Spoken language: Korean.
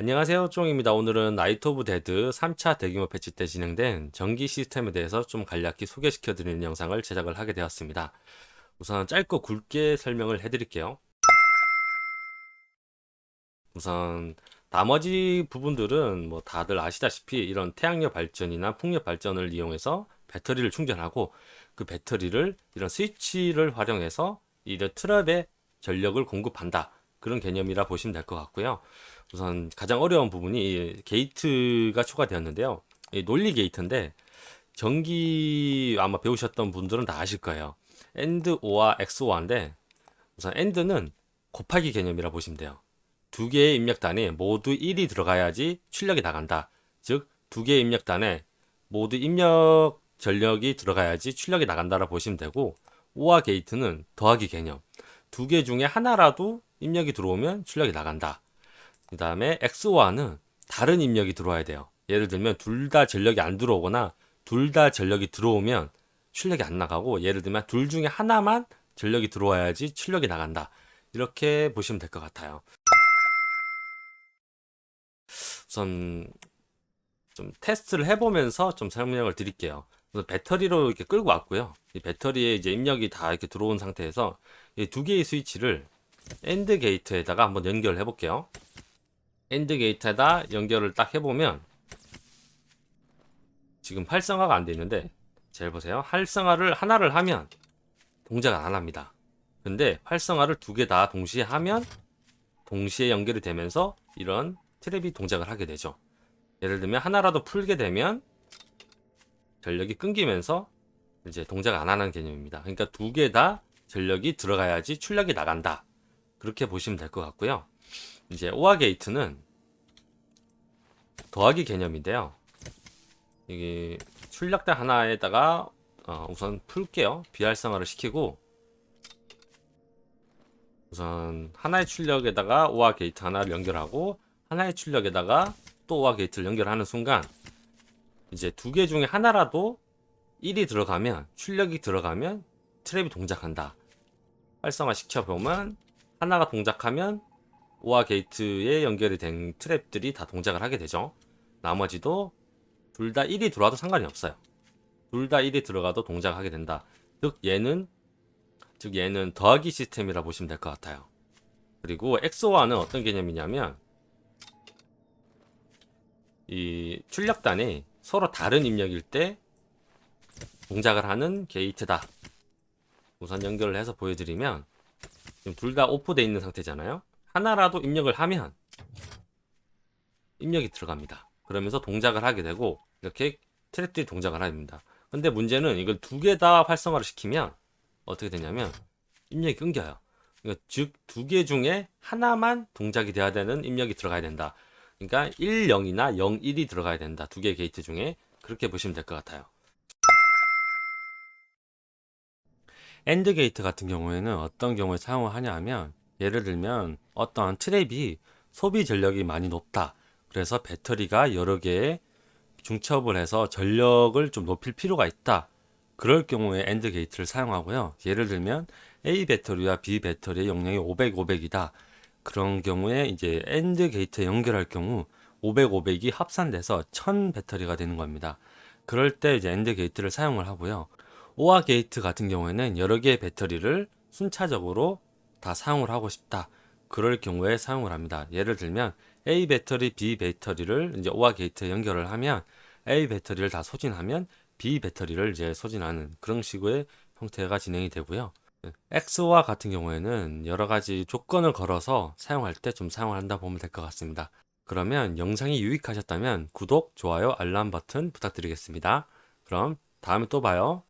안녕하세요. 쫑입니다. 오늘은 나이트 오브 데드 3차 대규모 패치 때 진행된 전기 시스템에 대해서 좀 간략히 소개시켜 드리는 영상을 제작을 하게 되었습니다. 우선 짧고 굵게 설명을 해 드릴게요. 우선 나머지 부분들은 뭐 다들 아시다시피 이런 태양력 발전이나 풍력 발전을 이용해서 배터리를 충전하고 그 배터리를 이런 스위치를 활용해서 이런 트랩에 전력을 공급한다. 그런 개념이라 보시면 될 것 같고요. 우선 가장 어려운 부분이 이 게이트가 추가되었는데요. 이 논리 게이트인데 전기 아마 배우셨던 분들은 다 아실 거예요. AND OR XOR인데 우선 AND는 곱하기 개념이라 보시면 돼요. 두 개의 입력단에 모두 1이 들어가야지 출력이 나간다. 즉, 두 개의 입력단에 모두 입력 전력이 들어가야지 출력이 나간다라 보시면 되고, OR 게이트는 더하기 개념. 두 개 중에 하나라도 입력이 들어오면 출력이 나간다. 그 다음에 XOR는 다른 입력이 들어와야 돼요. 예를 들면 둘 다 전력이 안 들어오거나 둘 다 전력이 들어오면 출력이 안 나가고 예를 들면 둘 중에 하나만 전력이 들어와야지 출력이 나간다. 이렇게 보시면 될 것 같아요. 우선 좀 테스트를 해보면서 좀 설명을 드릴게요. 그래서 배터리로 이렇게 끌고 왔고요. 이 배터리에 이제 입력이 다 이렇게 들어온 상태에서 이 두 개의 스위치를 엔드 게이트에다가 한번 연결을 해볼게요. 엔드 게이트에다 연결을 딱 해보면 지금 활성화가 안 돼 있는데 잘 보세요. 활성화를 하나를 하면 동작을 안 합니다. 근데 활성화를 두 개 다 동시에 하면 동시에 연결이 되면서 이런 트랩이 동작을 하게 되죠. 예를 들면 하나라도 풀게 되면 전력이 끊기면서 이제 동작을 안 하는 개념입니다. 그러니까 두 개 다 전력이 들어가야지 출력이 나간다. 그렇게 보시면 될 것 같고요. 이제 오화 게이트는 더하기 개념인데요. 이게 출력대 하나에다가 어, 우선 풀게요. 비활성화를 시키고 우선 하나의 출력에다가 오화 게이트 하나를 연결하고 하나의 출력에다가 또 오화 게이트를 연결하는 순간 이제 두 개 중에 하나라도 1이 들어가면 출력이 들어가면 트랩이 동작한다. 활성화 시켜보면 하나가 동작하면 오화 게이트에 연결이 된 트랩들이 다 동작을 하게 되죠. 나머지도 둘 다 1이 들어와도 상관이 없어요. 둘 다 1이 들어가도 동작하게 된다. 즉 얘는 즉 얘는 더하기 시스템이라 보시면 될 것 같아요. 그리고 XOR는 어떤 개념이냐면 이 출력단이 서로 다른 입력일 때 동작을 하는 게이트다. 우선 연결을 해서 보여드리면 지금 둘 다 오프되어 있는 상태잖아요. 하나라도 입력을 하면 입력이 들어갑니다. 그러면서 동작을 하게 되고 이렇게 트랩들이 동작을 합니다. 근데 문제는 이걸 두 개 다 활성화를 시키면 어떻게 되냐면 입력이 끊겨요. 그러니까 즉두 개 중에 하나만 동작이 돼야 되는 입력이 들어가야 된다. 그러니까 1, 0이나 0, 1이 들어가야 된다. 두개 게이트 중에 그렇게 보시면 될 것 같아요. 엔드 게이트 같은 경우에는 어떤 경우에 사용을 하냐 하면 예를 들면 어떠한 트랩이 소비 전력이 많이 높다. 그래서 배터리가 여러 개의 중첩을 해서 전력을 좀 높일 필요가 있다. 그럴 경우에 엔드 게이트를 사용하고요. 예를 들면 A 배터리와 B 배터리의 용량이 500, 500이다. 그런 경우에 이제 엔드 게이트에 연결할 경우 500, 500이 합산돼서 1000 배터리가 되는 겁니다. 그럴 때 이제 엔드 게이트를 사용을 하고요. 오화 게이트 같은 경우에는 여러 개의 배터리를 순차적으로 다 사용을 하고 싶다. 그럴 경우에 사용을 합니다. 예를 들면 A 배터리, B 배터리를 이제 오화 게이트에 연결을 하면 A 배터리를 다 소진하면 B 배터리를 이제 소진하는 그런 식의 형태가 진행이 되고요. XOR 같은 경우에는 여러 가지 조건을 걸어서 사용할 때 좀 사용을 한다 보면 될 것 같습니다. 그러면 영상이 유익하셨다면 구독, 좋아요, 알람 버튼 부탁드리겠습니다. 그럼 다음에 또 봐요.